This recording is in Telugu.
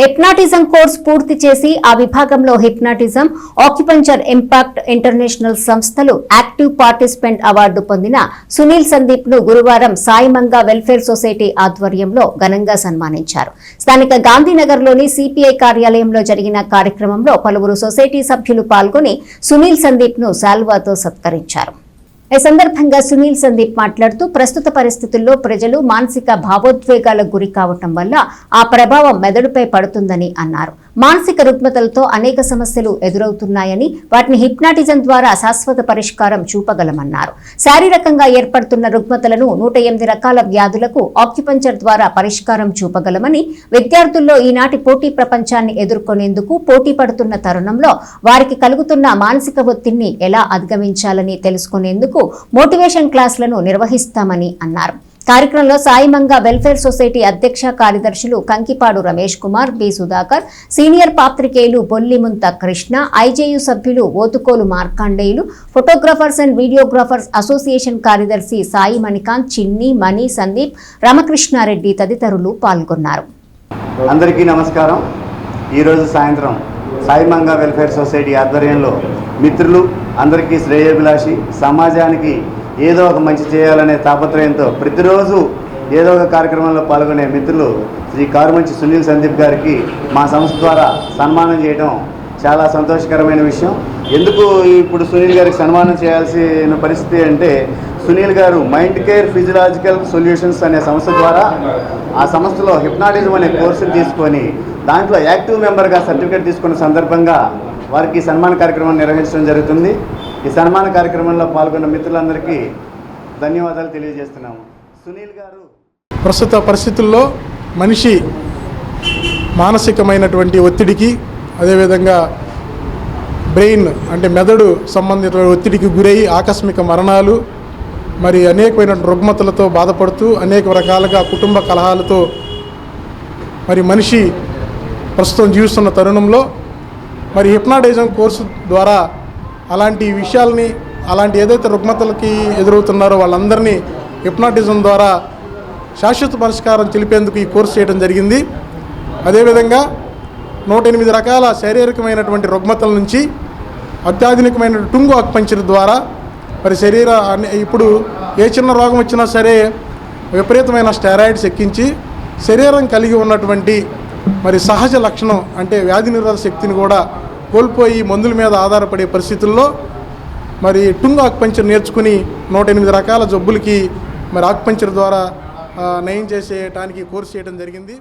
హిప్నాటిజం కోర్స్ పూర్తి చేసి ఆ విభాగంలో హిప్నాటిజం ఆక్యుపంచర్ ఇంపాక్ట్ ఇంటర్నేషనల్ సంస్థలు యాక్టివ్ పార్టిసిపెంట్ అవార్డు పొందిన సునీల్ సందీప్ను గురువారం సాయిమంగా వెల్ఫేర్ సొసైటీ ఆధ్వర్యంలో ఘనంగా సన్మానించారు. స్థానిక గాంధీనగర్లోని సిపిఐ కార్యాలయంలో జరిగిన కార్యక్రమంలో పలువురు సొసైటీ సభ్యులు పాల్గొని సునీల్ సందీప్ను శాల్వాతో సత్కరించారు. ఈ సందర్భంగా సునీల్ సందీప్ మాట్లాడుతూ ప్రస్తుత పరిస్థితుల్లో ప్రజలు మానసిక భావోద్వేగాలకు గురి కావటం వల్ల ఆ ప్రభావం మెదడుపై పడుతుందని అన్నారు. మానసిక రుగ్మతలతో అనేక సమస్యలు ఎదురవుతున్నాయని వాటిని హిప్నాటిజం ద్వారా శాశ్వత పరిష్కారం చూపగలమన్నారు. శారీరకంగా ఏర్పడుతున్న రుగ్మతలను నూట ఎనిమిది రకాల వ్యాధులకు ఆక్యుపంచర్ ద్వారా పరిష్కారం చూపగలమని విద్యార్థుల్లో ఈనాటి పోటీ ప్రపంచాన్ని ఎదుర్కొనేందుకు పోటీ పడుతున్న తరుణంలో వారికి కలుగుతున్న మానసిక ఒత్తిడిని ఎలా అధిగమించాలని తెలుసుకునేందుకు మోటివేషన్ క్లాసులను నిర్వహిస్తామని అన్నారు. కార్యక్రమంలో సాయిమంగ వెల్ఫేర్ సొసైటీ అధ్యక్ష కార్యదర్శులు కంకిపాడు రమేష్ కుమార్ బి సుధాకర్ సీనియర్ పాత్రికేయులు బొల్లిముంత కృష్ణ ఐజేయు సభ్యులు Othukolu Markandeyulu photographers and videographers association కార్యదర్శి సాయి మణికాంత్ చిన్ని మణి సందీప్ రామకృష్ణారెడ్డి తదితరులు పాల్గొన్నారు. అందరికీ నమస్కారం. ఈరోజు సాయంత్రం సాయిమంగా వెల్ఫేర్ సొసైటీ ఆధ్వర్యంలో మిత్రులు అందరికీ శ్రేయోభిలాషి సమాజానికి ఏదో ఒక మంచి చేయాలనే తాపత్రయంతో ప్రతిరోజు ఏదో ఒక కార్యక్రమంలో పాల్గొనే మిత్రులు శ్రీ కారుమంచి సునీల్ సందీప్ గారికి మా సంస్థ ద్వారా సన్మానం చేయడం చాలా సంతోషకరమైన విషయం. ఎందుకు ఇప్పుడు సునీల్ గారికి సన్మానం చేయాల్సిన పరిస్థితి అంటే సునీల్ గారు మైండ్ కేర్ ఫిజియలాజికల్ సొల్యూషన్స్ అనే సంస్థ ద్వారా ఆ సంస్థలో హిప్నాటిజం అనే కోర్సును తీసుకొని దాంట్లో యాక్టివ్ మెంబర్గా సర్టిఫికేట్ తీసుకున్న సందర్భంగా వారికి సన్మాన కార్యక్రమం నిర్వహించడం జరుగుతుంది. ఈ సన్మాన కార్యక్రమంలో పాల్గొన్న మిత్రులందరికీ ధన్యవాదాలు తెలియజేస్తున్నాము. సునీల్ గారు. ప్రస్తుత పరిస్థితుల్లో మనిషి మానసికమైనటువంటి ఒత్తిడికి అదేవిధంగా బ్రెయిన్ అంటే మెదడు సంబంధిత ఒత్తిడికి గురై ఆకస్మిక మరణాలు మరి అనేకమైన రుగ్మతలతో బాధపడుతూ అనేక రకాలుగా కుటుంబ కలహాలతో మరి మనిషి ప్రస్తుతం జీవిస్తున్న తరుణంలో మరి హిప్నాటైజం కోర్సు ద్వారా అలాంటి విషయాల్ని అలాంటి ఏదైతే రుగ్మతలకి ఎదురవుతున్నారో వాళ్ళందరినీ హిప్నాటిజం ద్వారా శాశ్వత పరిష్కారం తెలిపేందుకు ఈ కోర్సు చేయడం జరిగింది. అదేవిధంగా నూట ఎనిమిది రకాల శారీరకమైనటువంటి రుగ్మతల నుంచి అత్యాధునికమైన టుంగు ఆక్పంచర్ ద్వారా మరి శరీర ఇప్పుడు ఏ చిన్న రోగం వచ్చినా సరే విపరీతమైన స్టెరాయిడ్స్ ఎక్కించి శరీరం కలిగి ఉన్నటువంటి మరి సహజ లక్షణం అంటే వ్యాధి నిరోధక శక్తిని కూడా కోల్పోయి మందుల మీద ఆధారపడే పరిస్థితుల్లో మరి టుంగ్ ఆక్పంచర్ నేర్చుకుని నూట ఎనిమిది రకాల జబ్బులకి మరి ఆక్పంచర్ ద్వారా నయం చేసేయటానికి కోర్సు చేయడం జరిగింది.